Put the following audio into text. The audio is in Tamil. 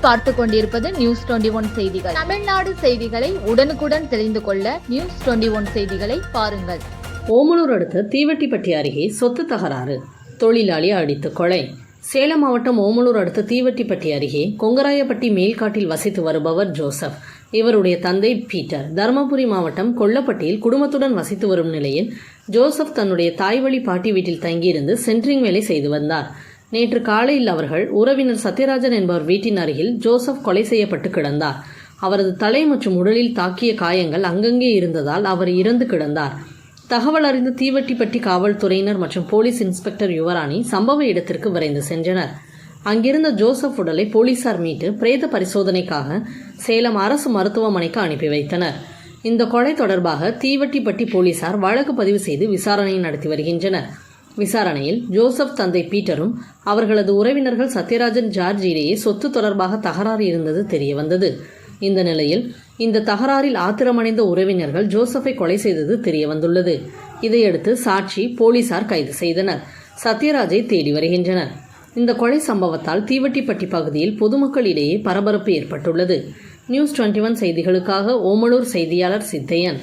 பார்த்து கொண்டிருப்பது நியூஸ் டுவெண்டி ஒன் செய்திகள். தமிழ்நாடு செய்திகளை உடனுக்குடன் தெரிந்து கொள்ள நியூஸ் டுவெண்டி ஒன் செய்திகளை பாருங்கள். ஓமலூர் அடுத்த தீவட்டிப்பட்டி அருகே சொத்து தகராறு. தொழிலாளி அடித்து கொலை. சேலம் மாவட்டம் ஓமலூர் அடுத்த தீவட்டிப்பட்டி அருகே கொங்கராயப்பட்டி மேல்காட்டில் வசித்து வருபவர் ஜோசப். இவருடைய தந்தை பீட்டர். தருமபுரி மாவட்டம் கொல்லப்பட்டியில் குடும்பத்துடன் வசித்து வரும் நிலையில் ஜோசப் தன்னுடைய தாய்வழி பாட்டி வீட்டில் தங்கியிருந்து சென்ட்ரிங் வேலை செய்து வந்தார். நேற்று காலையில் அவர்கள் உறவினர் சத்யராஜன் என்பவர் வீட்டின் அருகில் ஜோசப் கொலை செய்யப்பட்டு கிடந்தார். அவரது தலை மற்றும் உடலில் தாக்கிய காயங்கள் அங்கங்கே இருந்ததால் அவர் இறந்து கிடந்தார். தகவல் அறிந்த தீவட்டிப்பட்டி காவல்துறையினர் மற்றும் போலீஸ் இன்ஸ்பெக்டர் யுவராணி சம்பவ இடத்திற்கு விரைந்து சென்றனர். அங்கிருந்த ஜோசப் உடலை போலீசார் மீட்டு பிரேத பரிசோதனைக்காக சேலம் அரசு மருத்துவமனைக்கு அனுப்பி வைத்தனர். இந்த கொலை தொடர்பாக தீவட்டிப்பட்டி போலீசார் வழக்கு பதிவு செய்து விசாரணை நடத்தி வருகின்றனர். விசாரணையில் ஜோசப் தந்தை பீட்டரும் அவர்களது உறவினர்கள் சத்யராஜன் ஜார்ஜ் இடையே சொத்து தொடர்பாக தகராறு இருந்தது தெரிய வந்தது இந்த நிலையில் இந்த தகராறில் ஆத்திரமடைந்த உறவினர்கள் ஜோசப்பை கொலை செய்தது தெரிய வந்துள்ளது இதையடுத்து சாட்சி போலீசார் கைது செய்தனர். சத்யராஜை தேடி வருகின்றனர். இந்த கொலை சம்பவத்தால் தீவட்டிப்பட்டி பகுதியில் பொதுமக்களிடையே பரபரப்பு ஏற்பட்டுள்ளது. நியூஸ் டுவெண்ட்டி ஒன் செய்திகளுக்காக ஓமலூர் செய்தியாளர் சித்தையன்.